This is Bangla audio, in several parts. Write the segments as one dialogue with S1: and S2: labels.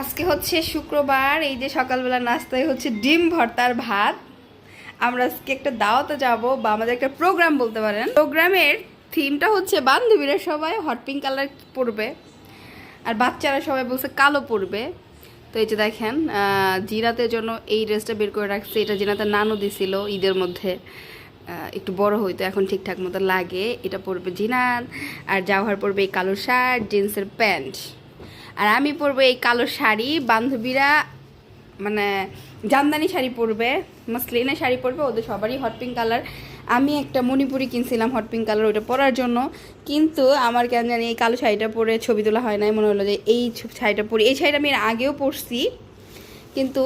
S1: আজকে হচ্ছে শুক্রবার, এই যে সকালবেলা নাস্তায় হচ্ছে ডিম ভর্তার ভাত। আমরা আজকে একটা দাওয়াতে যাব বা আমাদের একটা প্রোগ্রাম বলতে পারেন। প্রোগ্রামের থিমটা হচ্ছে বান্ধবীরা সবাই হট পিঙ্ক কালার পরবে আর বাচ্চারা সবাই বলছে কালো পরবে। তো এই যে দেখেন জিরাতের জন্য এই ড্রেসটা বের করে রাখছে, এটা জিনাতে নানু দিছিল ঈদের মধ্যে। একটু বড় হইতো এখন ঠিকঠাক মতো লাগে, এটা পরবে জিনাত আর জাওহার পরবে এই কালো শার্ট, জিন্সের প্যান্ট। আর আমি পরবো এই কালো শাড়ি, বান্ধবীরা মানে জামদানি শাড়ি পরবে, মসলিনের শাড়ি পরবে, ওদের সবারই হট পিঙ্ক কালার আমি একটা মণিপুরি কিনছিলাম হট পিঙ্ক কালার ওটা পরার জন্য। কিন্তু আমার কেন জানি এই কালো শাড়িটা পরে ছবি তোলা হয় নাই, মনে হলো যে এই শাড়িটা পরি এই শাড়িটা আমি আগেও পরছি। কিন্তু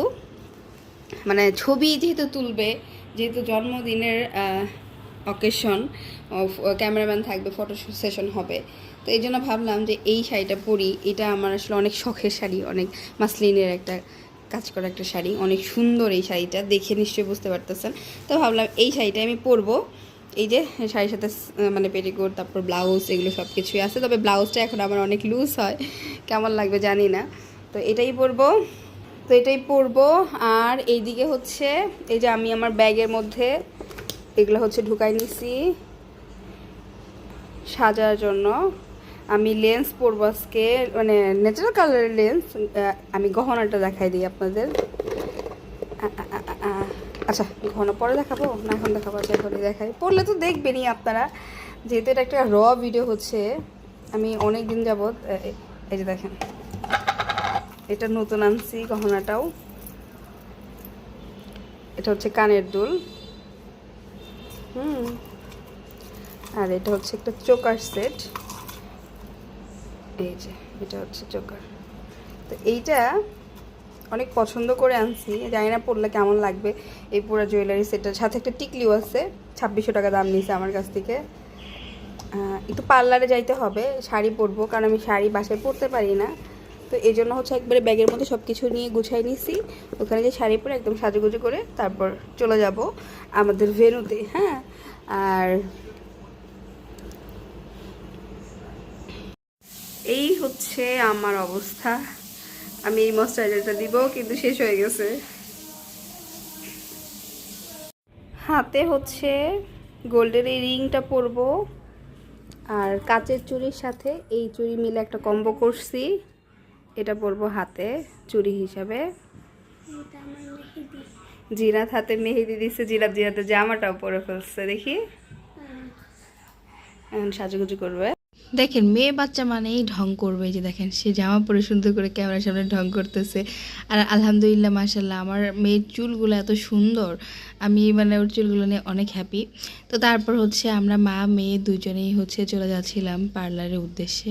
S1: মানে ছবি যেহেতু তুলবে, যেহেতু জন্মদিনের অকেশন ক্যামেরাম্যান থাকবে ফটো সেশন হবে। তো এই জন্য ভাবলাম যে এই শাড়িটা পরি। এটা আমার আসলে অনেক শখের শাড়ি, অনেক মাসলিনের একটা কাজ করা একটা শাড়ি। অনেক সুন্দর এই শাড়িটা, দেখে নিশ্চয়ই বুঝতে পারতেছেন। তো ভাবলাম এই শাড়িটা আমি পরবো। এই যে শাড়ির সাথে মানে পেটিকোট, তারপর ব্লাউজ, এগুলো সব কিছুই আছে। তবে ব্লাউজটা এখন আমার অনেক লুজ হয়, কেমন লাগবে জানি না। তো এটাই পরবো। তো এটাই পরবো। আর এইদিকে হচ্ছে, এই যে আমি আমার ব্যাগের মধ্যে এগুলো হচ্ছে ঢুকাই নিছি সাজার জন্য। আমি লেন্স পরবো আজকে মানে ন্যাচারাল কালারের লেন্স আমি গহনাটা দেখাই দিই আপনাদের। আচ্ছা গহনা পরে দেখাবো? না, এখন দেখাবো আচ্ছা এখনই দেখাই। পড়লে তো দেখবেনই আপনারা, যেহেতু এটা একটা র ভিডিও হচ্ছে, আমি অনেক দিন যাবৎ এই যে দেখেন, এটা নতুন আনছি গহনাটাও। এটা হচ্ছে কানের দুল। হুম। আর এটা হচ্ছে একটা চোকার সেট এই যে, এটা হচ্ছে চোকার তো এইটা অনেক পছন্দ করে আনছি। জানি না পরলে কেমন লাগবে। এই পুরো জুয়েলারি সেটের সাথে একটা টিকলিও আছে। ছাব্বিশশো টাকা দাম নিয়েছে আমার কাছ থেকে। একটু পার্লারে যাইতে হবে। শাড়ি পরবো, কারণ আমি শাড়ি বাসায় পরতে পারি না। তো এই জন্য হচ্ছে একবারে ব্যাগের মধ্যে সব কিছু নিয়ে গুছাই নিছি। ওখানে যে শাড়ি পরে একদম সাজুগুজু করে তারপর চলে যাব আমাদের ভেনুতে হ্যাঁ? আর এই হচ্ছে আমার অবস্থা। আমি এই ময়শ্চারাইজারটা দিব কিন্তু শেষ হয়ে গেছে। হাতে হচ্ছে গোল্ডের এই রিংটা পরবো আর কাচের চুরির সাথে এই চুড়ি মিলে একটা কম্বো করছি। এটা পরবো হাতে চুরি হিসাবে। জিরাত হাতে মেহেদি দিচ্ছে জিরাত জিরাতে জামাটাও পরে ফেলছে দেখি। এখন সাজুগুজু করবে। দেখেন, মেয়ে বাচ্চা মানেই ঢং করবে যে দেখেন, সে জামা পরে সুন্দর করে ক্যামেরার সামনে ঢং করতেছে। আর আলহামদুলিল্লাহ মাশাল্লাহ আমার মেয়ের চুলগুলো এত সুন্দর, আমি মানে ওর চুলগুলো নিয়ে অনেক হ্যাপি তো তারপর হচ্ছে আমরা মা, মেয়ে দুজনেই হচ্ছে চলে যাচ্ছিলাম পার্লারের উদ্দেশ্যে।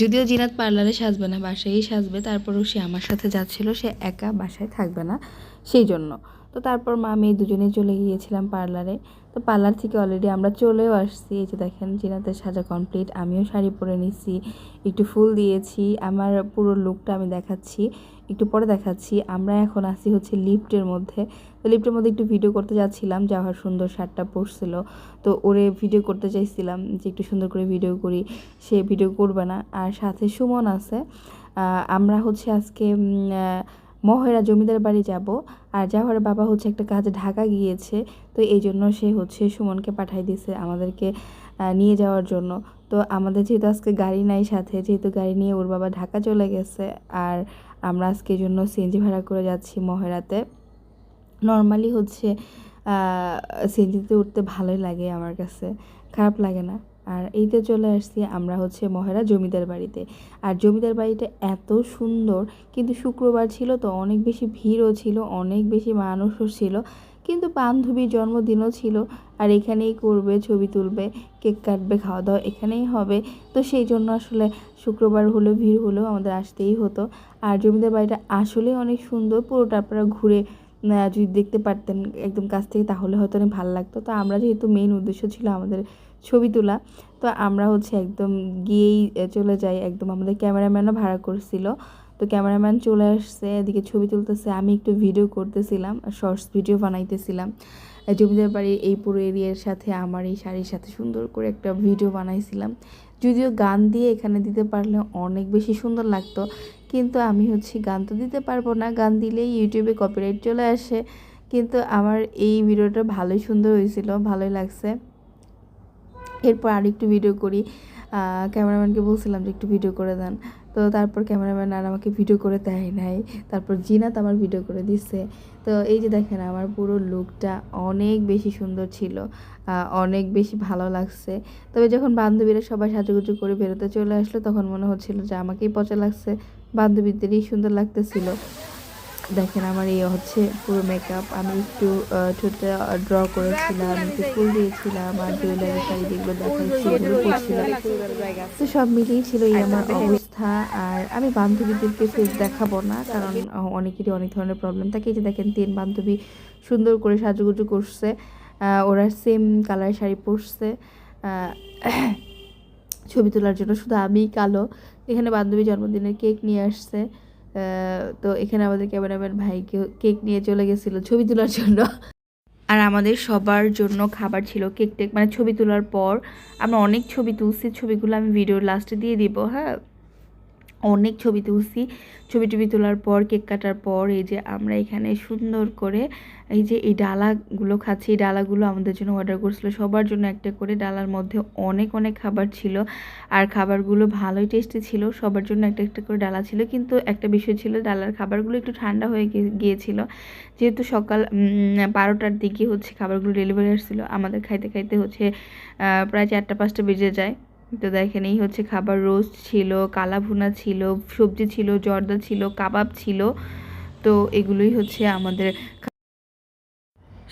S1: যদিও জিনাত পার্লারে সাজবে না, বাসায়ই সাজবে, তারপরও সে আমার সাথে যাচ্ছিল, সে একা বাসায় থাকবে না, সেই জন্য। তো তারপর মা মেয়ে দুজনেই চলে গিয়েছিলাম পার্লারে। তো পার্লার থেকে অলরেডি আমরা চলেও আসছি। এই যে দেখেন জিনাতের সাজা কমপ্লিট আমিও শাড়ি পরে নিছি, একটু ফুল দিয়েছি। আমার পুরো লুকটা আমি দেখাচ্ছি, একটু পরে দেখাচ্ছি। আমরা এখন আসি হচ্ছে লিফটের মধ্যে। তো লিফটের মধ্যে একটু ভিডিও করতে যাচ্ছিলাম, যাওয়ার সুন্দর শার্টটা পরছিল। তো ওরে ভিডিও করতে চাইছিলাম যে একটু সুন্দর করে ভিডিও করি, সে ভিডিও করবে না। আর সাথে সুমন আছে। আমরা হচ্ছে আজকে মহেরা জমিদার বাড়ি যাব। আর যাওয়ার বাবা হচ্ছে একটা কাজে ঢাকা গিয়েছে। তো এই জন্য সে হচ্ছে সুমনকে পাঠাই দিয়েছে আমাদেরকে নিয়ে যাওয়ার জন্য। তো আমাদের যেহেতু আজকে গাড়ি নাই সাথে, যেহেতু গাড়ি নিয়ে ওর বাবা ঢাকা চলে গেছে, আর আমরা আজকে জন্য সিএনজি ভাড়া করে যাচ্ছি মহেরাতে। নর্মালি হচ্ছে সিএনজিতে উঠতে ভালোই লাগে আমার কাছে। খারাপ লাগে না। আর এইতে চলে আসছি আমরা হচ্ছে মহেরা জমিদার বাড়িতে। আর জমিদার বাড়িটা এত সুন্দর, কিন্তু শুক্রবার ছিল তো অনেক বেশি ভিড়ও ছিল, অনেক বেশি মানুষও ছিল, কিন্তু বান্ধবীর জন্মদিনও ছিল। আর এখানেই করবে, ছবি তুলবে, কেক কাটবে খাওয়া দাওয়া এখানেই হবে। তো সেই জন্য আসলে শুক্রবার হলেও ভিড় হলেও আমাদের আসতেই হতো। আর জমিদার বাড়িটা আসলেই অনেক সুন্দর, পুরোটা আপনারা ঘুরে যদি দেখতে পারতেন একদম কাছ থেকে, তাহলে হয়তো অনেক ভালো লাগতো। তো আমরা যেহেতু মেইন উদ্দেশ্য ছিল আমাদের ছবি তোলা। তো আমরা হচ্ছে একদম গিয়েই চলে যাই। একদম আমাদের ক্যামেরাম্যানও ভাড়া করছিল। তো ক্যামেরাম্যান চলে আসছে, এদিকে ছবি তুলতেছে। আমি একটু ভিডিও করতেছিলাম শর্টস ভিডিও বানাইতেছিলাম। জমিদার বাড়ির এই পুরো এরিয়ার সাথে আমার এই শাড়ির সাথে সুন্দর করে একটা ভিডিও বানাইছিলাম। যদিও গান দিয়ে এখানে দিতে পারলে অনেক বেশি সুন্দর লাগতো, কিন্তু আমি হচ্ছে গান তো দিতে পারব না। গান দিলেই ইউটিউবে কপিরাইট চলে আসে। কিন্তু আমার এই ভিডিওটা ভালোই সুন্দর হয়েছিল, ভালোই লাগছে। এরপর আরেকটু ভিডিও করি। ক্যামেরাম্যানকে বলছিলাম যে একটু ভিডিও করে দেন। তো তারপর ক্যামেরাম্যান আর আমাকে ভিডিও করে দেয় নাই। তারপর জিনাত আমার ভিডিও করে দিচ্ছে তো এই যে দেখেন আমার পুরো লুকটা অনেক বেশি সুন্দর ছিল। অনেক বেশি ভালো লাগছে। তবে যখন বান্ধবীরা সবাই সাজুগুজু করে বেরোতে চলে আসলো, তখন মনে হচ্ছিল যে আমাকেই পচা লাগছে। বান্ধবীদেরই সুন্দর লাগতেছিল। দেখেন আমার এই হচ্ছে পুরো মেকআপ আমি একটু ঠোঁটে ড্র করেছিলাম, একটু ফুল দিয়েছিলাম, আর জুয়েলারি শাড়ি যেগুলো দেখাচ্ছি, এগুলো পরছিলাম। তো সব মিলিয়ে ছিল এই আমার অবস্থা। আর আমি বান্ধবীদেরকে ফেস দেখাবো না, কারণ অনেকেরই অনেক ধরনের প্রবলেম থাকে। এই যে দেখেন, তিন বান্ধবী সুন্দর করে সাজুগুজু করছে। ওরা সেম কালার শাড়ি পরছে। ছবি তোলার জন্য। শুধু আমিই কালো। এখানে বান্ধবী জন্মদিনের কেক নিয়ে আসছে। তো এখানে আমাদের ক্যামেরাম্যান ভাই কেক নিয়ে চলে গেছিল ছবি তোলার জন্য। আর আমাদের সবার জন্য খাবার ছিল কেক টেক মানে ছবি তোলার পর আমরা অনেক ছবি তুলছি, ছবিগুলো আমি ভিডিও লাস্টে দিয়ে দিব হ্যাঁ? অনেক ছবি তুলছি। ছবি টবি তোলার পর, কেক কাটার পর, এই যে আমরা এখানে সুন্দর করে এই যে এই ডালাগুলো খাচ্ছি। এই ডালাগুলো আমাদের জন্য অর্ডার করছিল। সবার জন্য একটা করে ডালার মধ্যে অনেক অনেক খাবার ছিল। আর খাবারগুলো ভালোই টেস্টি ছিল। সবার জন্য একটা একটা করে ডালা ছিল। কিন্তু একটা বিষয় ছিল, ডালার খাবারগুলো একটু ঠান্ডা হয়ে গিয়ে- গিয়েছিল। যেহেতু সকাল বারোটার দিকে হচ্ছে খাবারগুলো ডেলিভারি আসছিল, আমাদের খাইতে খাইতে হচ্ছে প্রায় চারটা, পাঁচটা বেজে যায়। তো দেখেন, এই হচ্ছে খাবার রোস্ট ছিল কালা ভুনা ছিল, সবজি ছিল, জর্দা ছিল, কাবাব ছিল। তো এগুলোই হচ্ছে আমাদের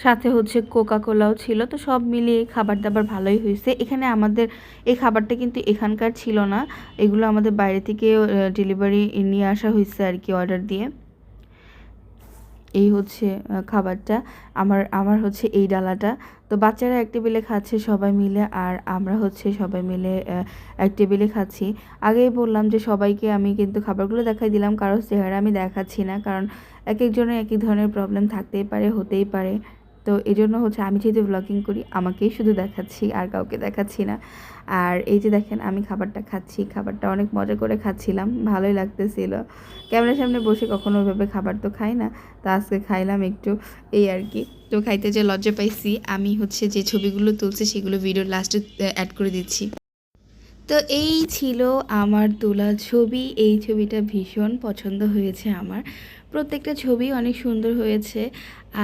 S1: সাথে হচ্ছে কোকা কোলাও ছিল। তো সব মিলিয়ে খাবার দাবার ভালোই হয়েছে। এখানে আমাদের এই খাবারটা কিন্তু এখানকার ছিল না। এগুলো আমাদের বাইরে থেকে ডেলিভারি নিয়ে আসা হয়েছে আর কি অর্ডার দিয়ে। এই হচ্ছে খাবারটা। আমার আমার হচ্ছে এই ডালাটা। তো বাচ্চারা এক টেবিলে খাচ্ছে সবাই মিলে আর আমরা হচ্ছে সবাই মিলে এক টেবিলে খাচ্ছি। আগেই বললাম যে সবাইকে আমি কিন্তু খাবারগুলো দেখাই দিলাম, কারোর চেহারা আমি দেখাচ্ছি না, কারণ এক একজনের এক এক ধরনের প্রবলেম থাকতেই পারে, হতেই পারে। তো এই জন্য হচ্ছে আমি যেহেতু ব্লগিং করি, আমাকেই শুধু দেখাচ্ছি আর কাউকে দেখাচ্ছি না। আর এই যে দেখেন, আমি খাবারটা খাচ্ছি, খাবারটা অনেক মজা করে খাচ্ছিলাম, ভালোই লাগতেছিল। ক্যামেরার সামনে বসে কখনো ওইভাবে খাবার তো খাই না, তো আজকে খাইলাম একটু এই আর কি। তো খাইতে যে লজ্জা পাইছি, আমি হচ্ছে যে ছবিগুলো তুলছি, সেগুলো ভিডিওর লাস্টে অ্যাড করে দিচ্ছি। তো এই ছিল আমার তোলা ছবি, এই ছবিটা ভীষণ পছন্দ হয়েছে আমার। প্রত্যেকটা ছবি অনেক সুন্দর হয়েছে।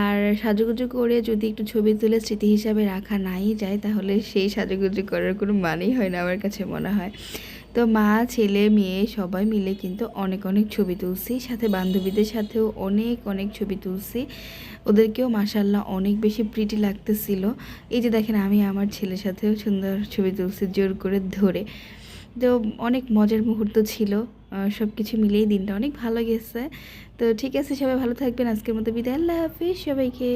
S1: আর সাজুগুজু করে যদি একটু ছবি তুলে স্মৃতি হিসাবে রাখা নাই যায়, তাহলে সেই সাজুগুজু করার কোনো মানেই হয় না আমার কাছে মনে হয়। তো মা, ছেলে, মেয়ে সবাই মিলে কিন্তু অনেক অনেক ছবি তুলছি। সাথে বান্ধবীদের সাথেও অনেক অনেক ছবি তুলছি। ওদেরকেও মাসাল্লাহ অনেক বেশি প্রিটি লাগতেছিল। এই যে দেখেন, আমি আমার ছেলের সাথেও সুন্দর ছবি তুলছি জোর করে ধরে। তো অনেক মজার মুহূর্ত ছিল। সব কিছু মিলিয়ে দিনটা অনেক ভালো গেছে। তো ঠিক আছে, সবাই ভালো থাকবেন। আজকের মতো বিদায়। আল্লাহ হাফিজ সবাইকে।